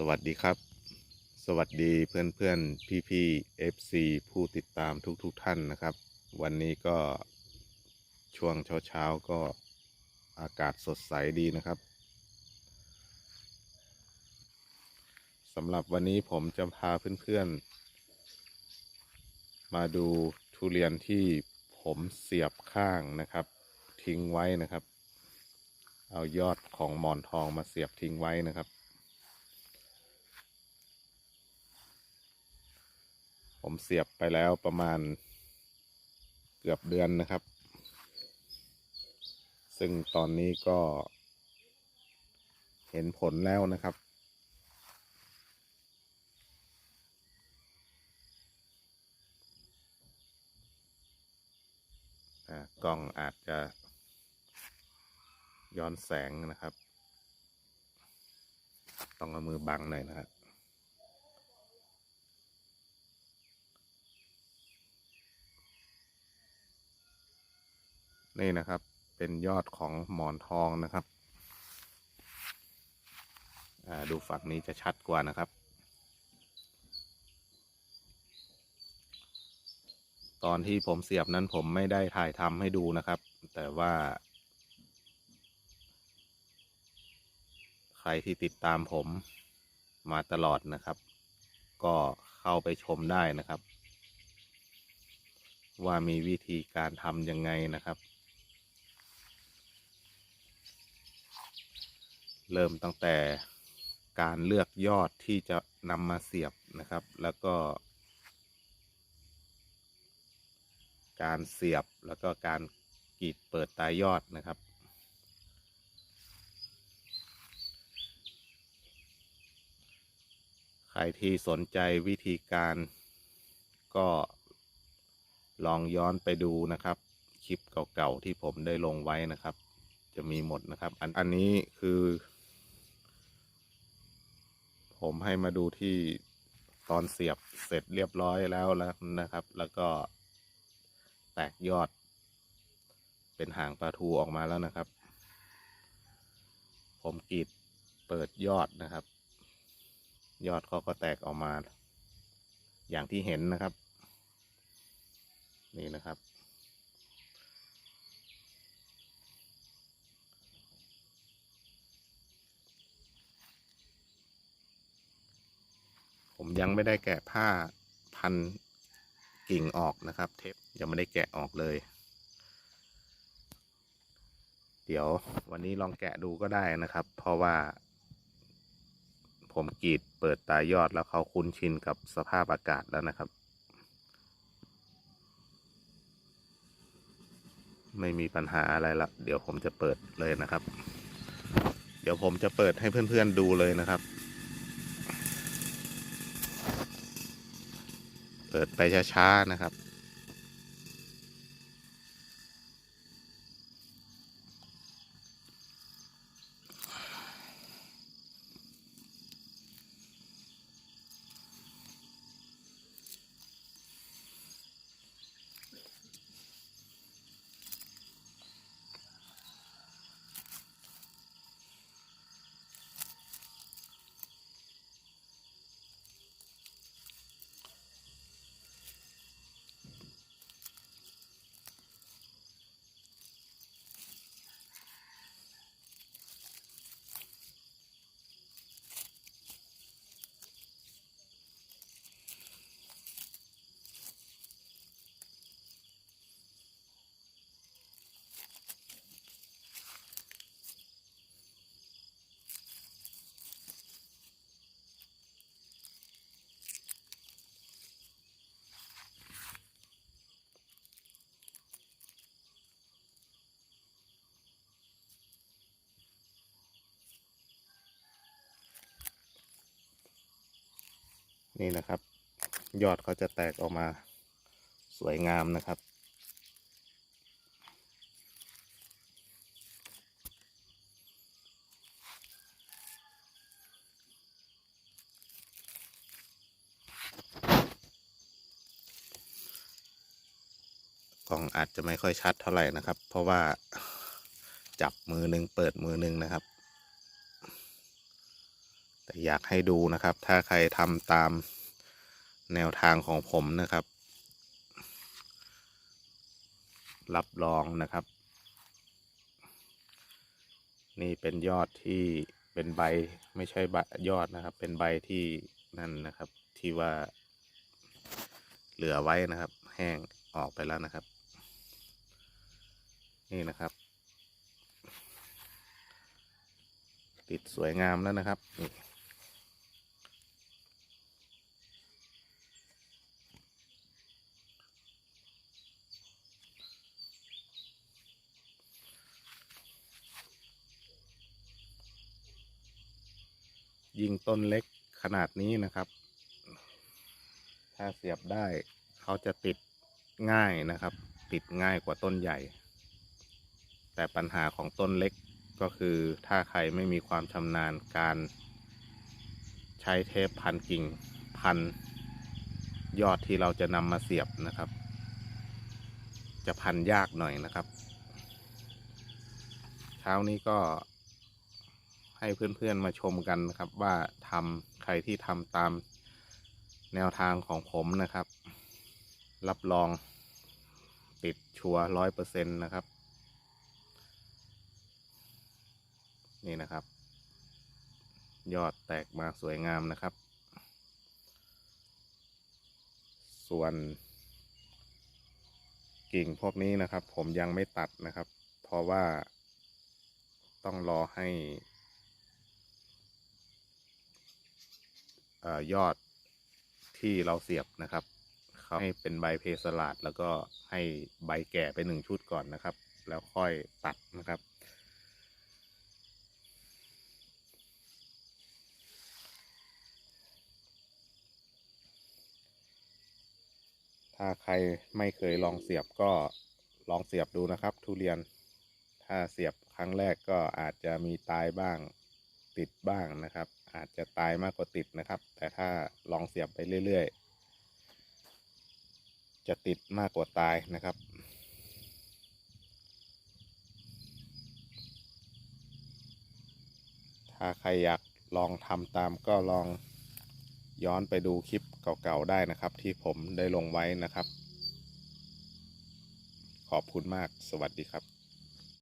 สวัสดีครับ สวัสดีเพื่อนเพื่อนพี่พี่ๆ FC ผู้ติดตามทุกๆทท่านนะครับ วันนี้ก็ช่วงเช้าเช้าก็อากาศสดใสดีนะครับสำหรับวันนี้ผมจะพาเพื่อนๆ มาดูทุเรียนที่ผมเสียบข้างนะครับ ทิ้งไว้นะครับ เอายอดของหมอนทองมาเสียบทิ้งไว้นะครับ ผม เสียบไปแล้วประมาณเกือบเดือนนะครับ ซึ่งตอนนี้ก็ เห็นผลแล้วนะครับ กล้องอาจจะย้อนแสงนะครับ ต้องเอามือบังหน่อยนะครับ นี่นะครับ เป็นยอดของหมอนทองนะครับอ่าดูฝั่งนี้จะชัดกว่านะครับ ตอนที่ผมเสียบนั้นผมไม่ได้ถ่ายทำให้ดูนะครับ แต่ว่า ใครที่ติดตามผมมาตลอดนะครับ ก็เข้าไปชมได้นะครับว่ามีวิธีการทำยังไงนะครับ เริ่มตั้งแต่การเลือกยอดที่จะนำมาเสียบนะครับ แล้วก็ การเสียบแล้วก็การกรีดเปิดตายยอดนะครับ ใครที่สนใจวิธีการก็ลองย้อนไปดูนะครับ คลิปเก่าๆที่ผมได้ลงไว้นะครับ จะมีหมดนะครับ อันอันนี้คือ ผมให้มาดูที่ตอนเสียบเสร็จเรียบร้อยแล้วแล้วนะครับ แล้วก็แตกยอด เป็นหางปลาทูออกมาแล้วนะครับ ผมกรีดเปิดยอดนะครับ ยอดเขาก็แตกออกมา อย่างที่เห็นนะครับ นี่นะครับ ยังไม่ได้แกะผ้าพันกิ่งออกนะครับ เทปยังไม่ได้แกะออกเลย เดี๋ยววันนี้ลองแกะดูก็ได้นะครับ เพราะว่า ผมกรีดเปิดตายอดแล้วเขาคุ้นชินกับสภาพอากาศแล้วนะครับ ไม่มีปัญหาอะไรละเดี๋ยวผมจะเปิดเลยนะครับ เดี๋ยวผมจะเปิดให้เพื่อนๆดูเลยนะครับ เปิดไปช้าๆนะครับ นี่นะครับ ยอดเขาจะแตกออกมาสวยงามนะครับกล้องอาจจะไม่ค่อยชัดเท่าไหร่นะครับ เพราะว่าจับมือหนึ่งเปิดมือหนึ่งนะครับ อยากให้ดูนะครับ ถ้าใครทำตามแนวทางของผมนะครับ รับรองนะครับ นี่เป็นยอดที่เป็นใบไม่ใช่ใบยอดนะครับ เป็นใบที่นั่นนะครับ ที่ว่าเหลือไว้นะครับ แห้งออกไปแล้วนะครับ นี่นะครับ ติดสวยงามแล้วนะครับนี่ ยิงต้นเล็กขนาดนี้นะครับ ถ้าเสียบได้เขาจะติดง่ายนะครับ ติดง่ายกว่าต้นใหญ่ แต่ปัญหาของต้นเล็กก็คือถ้าใครไม่มีความชำนาญการใช้เทปพันกิ่งพันยอดที่เราจะนำมาเสียบนะครับ จะพันยากหน่อยนะครับ เช้านี้ก็ ให้เพื่อนๆมาชมกันนะครับ ว่าทำใครที่ทำตามแนวทางของผมนะครับ รับรองติดชัวร้อยเปอร์เซ็นต์นะครับ นี่นะครับ ยอดแตกมาสวยงามนะครับ ส่วนกิ่งพวกนี้นะครับ ผมยังไม่ตัดนะครับ เพราะว่าต้องรอให้เออ ยอดที่เราเสียบนะครับเขาให้เป็นใบเพสลาดแล้วก็ให้ใบแก่ไปหนึ่งชุดก่อนนะครับ แล้วค่อยตัดนะครับ ถ้าใครไม่เคยลองเสียบก็ลองเสียบดูนะครับ ทุเรียน ถ้าเสียบครั้งแรกก็อาจจะมีตายบ้างติดบ้างนะครับ อาจจะตายมากกว่าติดนะครับ แต่ถ้าลองเสียบไปเรื่อยๆ จะติดมากกว่าตายนะครับถ้าใครอยากลองทำตามก็ลองย้อนไปดูคลิปเก่าๆได้นะครับ ที่ผมได้ลงไว้นะครับ ขอบคุณมากสวัสดีครับ